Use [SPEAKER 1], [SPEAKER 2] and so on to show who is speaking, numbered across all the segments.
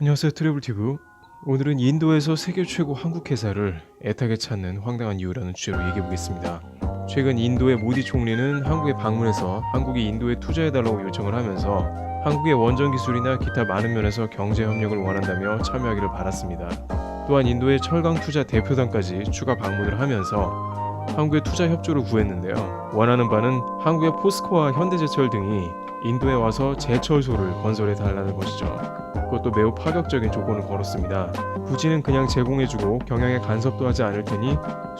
[SPEAKER 1] 안녕하세요 트래블티브 오늘은 인도에서 세계 최고 한국 회사를 애타게 찾는 황당한 이유라는 주제로 얘기해 보겠습니다. 최근 인도의 모디 총리는 한국에 방문해서 한국이 인도에 투자해달라고 요청을 하면서 한국의 원전 기술이나 기타 많은 면에서 경제 협력을 원한다며 참여하기를 바랐습니다. 또한 인도의 철강 투자 대표단까지 추가 방문을 하면서 한국의 투자 협조를 구했는데요. 원하는 바는 한국의 포스코와 현대제철 등이 인도에 와서 제철소를 건설해 달라는 것이죠 그것도 매우 파격적인 조건을 걸었습니다. 부지는 그냥 제공해주고 경영에 간섭도 하지 않을 테니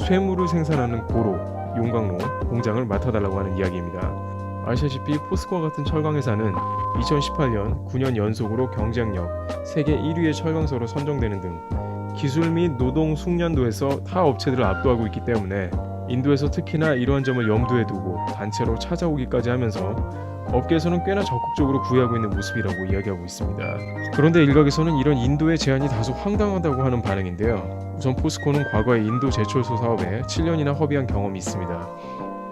[SPEAKER 1] 쇠물을 생산하는 고로, 용광로, 공장을 맡아달라고 하는 이야기입니다. 아시다시피 포스코와 같은 철강 회사는 2018년 9년 연속으로 경쟁력 세계 1위의 철강사로 선정되는 등 기술 및 노동 숙련도에서 타 업체들을 압도하고 있기 때문에 인도에서 특히나 이러한 점을 염두에 두고 단체로 찾아오기까지 하면서 업계에서는 꽤나 적극적으로 구애하고 있는 모습이라고 이야기하고 있습니다. 그런데 일각에서는 이런 인도의 제안이 다소 황당하다고 하는 반응인데요. 우선 포스코는 과거에 인도 제철소 사업에 7년이나 허비한 경험이 있습니다.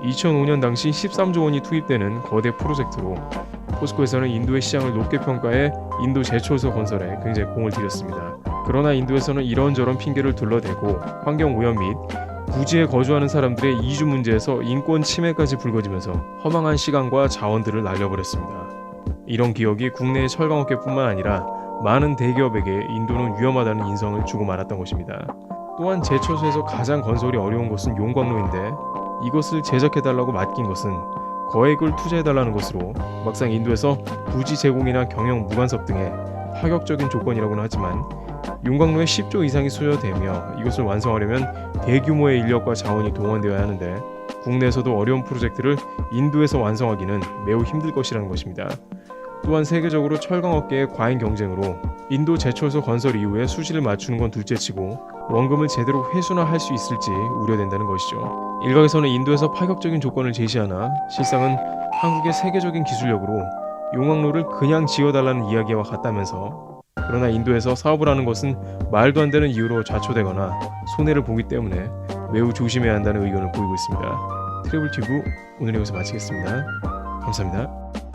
[SPEAKER 1] 2005년 당시 13조 원이 투입되는 거대 프로젝트로 포스코에서는 인도의 시장을 높게 평가해 인도 제철소 건설에 굉장히 공을 들였습니다. 그러나 인도에서는 이런저런 핑계를 둘러대고 환경 오염 및 부지에 거주하는 사람들의 이주 문제에서 인권 침해까지 불거지면서 허망한 시간과 자원들을 날려버렸습니다. 이런 기억이 국내의 철강업계뿐만 아니라 많은 대기업에게 인도는 위험하다는 인성을 주고 말았던 것입니다. 또한 제철소에서 가장 건설이 어려운 것은 용광로인데 이것을 제작해달라고 맡긴 것은 거액을 투자해달라는 것으로 막상 인도에서 부지 제공이나 경영 무간섭 등의 파격적인 조건이라고는 하지만 용광로에 10조 이상이 소요되며 이것을 완성하려면 대규모의 인력과 자원이 동원되어야 하는데 국내에서도 어려운 프로젝트를 인도에서 완성하기는 매우 힘들 것이라는 것입니다. 또한 세계적으로 철강 업계의 과잉 경쟁으로 인도 제철소 건설 이후에 수지를 맞추는 건 둘째치고 원금을 제대로 회수나 할 수 있을지 우려된다는 것이죠. 일각에서는 인도에서 파격적인 조건을 제시하나 실상은 한국의 세계적인 기술력으로 용광로를 그냥 지어달라는 이야기와 같다면서 그러나 인도에서 사업을 하는 것은 말도 안 되는 이유로 좌초되거나 손해를 보기 때문에 매우 조심해야 한다는 의견을 보이고 있습니다. 트래블 튜브 오늘 여기서 마치겠습니다. 감사합니다.